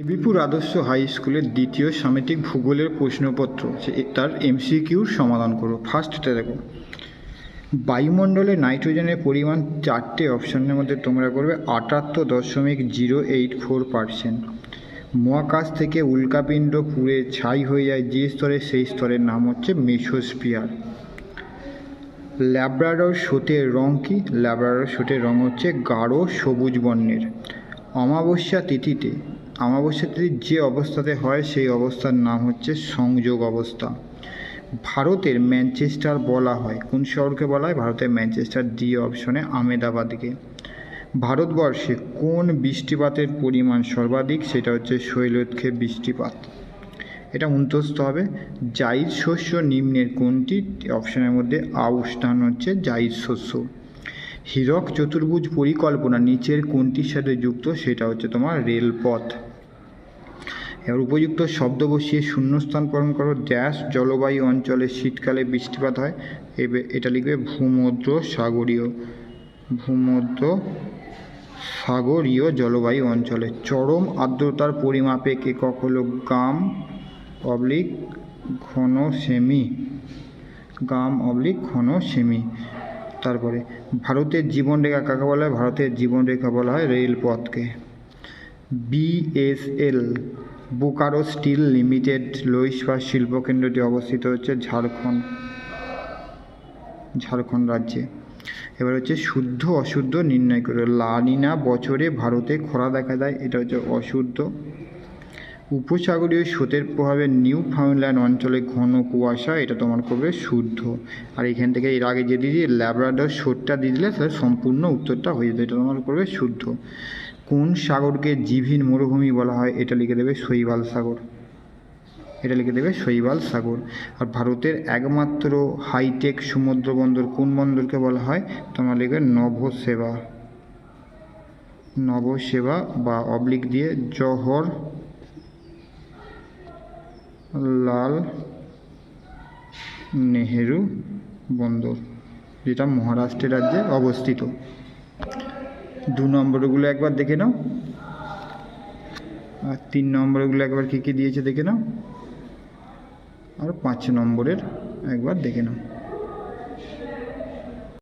দেবীপুর আদর্শ হাই স্কুলের দ্বিতীয় সামেটিক ভূগোলের প্রশ্নপত্র তার এমসিকিউর সমাধান করো। ফার্স্টটা দেখো। বায়ুমণ্ডলে নাইট্রোজেনের পরিমাণ চারটে অপশনের মধ্যে তোমরা করবে আটাত্তর দশমিক জিরো এইট ফোর পার্সেন্ট। মহাকাশ থেকে উল্কাপিণ্ড পুড়ে ছাই হয়ে যায় যে স্তরে, সেই স্তরের নাম হচ্ছে মেসোস্পিয়ার ল্যাব্রাডর শোটের রং কি? ল্যাব্রাডর শোটের রং হচ্ছে গাঢ় সবুজ বর্ণের। অমাবস্যা তিথিতে অমাবস্যা যে অবস্থাতে হয়, সেই অবস্থার নাম হচ্ছে সংযোগ অবস্থা। ভারতের ম্যানচেস্টার বলা হয়। কোন শহরকে বলা হয়? ভারতের ম্যানচেস্টার ডি অপশনে আমেদাবাদকে ভারতবর্ষে কোন বৃষ্টিপাতের পরিমাণ সর্বাধিক? সেটা হচ্ছে শৈলক্ষে বৃষ্টিপাত। এটা উন্তস্ত হবে। জাইদ শস্য নিম্নের কোনটি? অপশনের মধ্যে আউশ ধান হচ্ছে জাইদ শস্য। হীরক চতুর্ভুজ পরিকল্পনা নিচের কোনটির সাথে যুক্ত? সেটা হচ্ছে তোমার রেলপথ। এবার উপযুক্ত শব্দ বসিয়ে শূন্যস্থান পূরণ করো। ড্যাশ জলবায়ু অঞ্চলে শীতকালে বৃষ্টিপাত হয়। এটা লিখবে ভূমধ্য সাগরীয় ভূমধ্য সাগরীয় জলবায়ু অঞ্চলে। চরম আর্দ্রতার পরিমাপেক একক হলো গাম অবলিক ঘন সেমি গাম অবলিক ঘন সেমি তারপরে, ভারতের জীবনরেখা কাকে বলা হয়? ভারতের জীবনরেখা বলা হয় রেলপথকে। বিএসএল বোকারো স্টিল লিমিটেড লোহ ইস্পাত শিল্পকেন্দ্রটি অবস্থিত হচ্ছে ঝাড়খণ্ড ঝাড়খণ্ড রাজ্যে। এবার হচ্ছে শুদ্ধ অশুদ্ধ নির্ণয় করে। লানিনা বছরে ভারতে খরা দেখা দেয়, এটা হচ্ছে অশুদ্ধ। উপসাগরীয় স্রোতের প্রভাবে নিউ ফাউন্ডল্যান্ড অঞ্চলে ঘন কুয়াশা, এটা তোমার করবে শুদ্ধ। আর এখান থেকে এর আগে যে দিদি ল্যাবরাডর স্রোতটা দিয়ে দিলে, তাহলে সম্পূর্ণ উত্তরটা হয়ে যেত এটা তোমার করবে শুদ্ধ। কোন সাগরকে জিভিন মরুভূমি বলা হয়, এটা লিখে দেবে শৈবাল সাগর। এটা লিখে দেবে শৈবাল সাগর। আর ভারতের একমাত্র হাইটেক সমুদ্র বন্দর কোন বন্দরকে বলা হয়, তোমার লিখবে নভসেবা। নবসেবা বা অবলিক দিয়ে জহর, লাল নেহেরু বন্দর, যেটা মহারাষ্ট্রের রাজ্যে অবস্থিত। দু নম্বরগুলো একবার দেখে নাও। আর তিন নম্বরগুলো একবার কী কী দিয়েছে দেখে নাও। আর পাঁচ নম্বরের একবার দেখে নাও।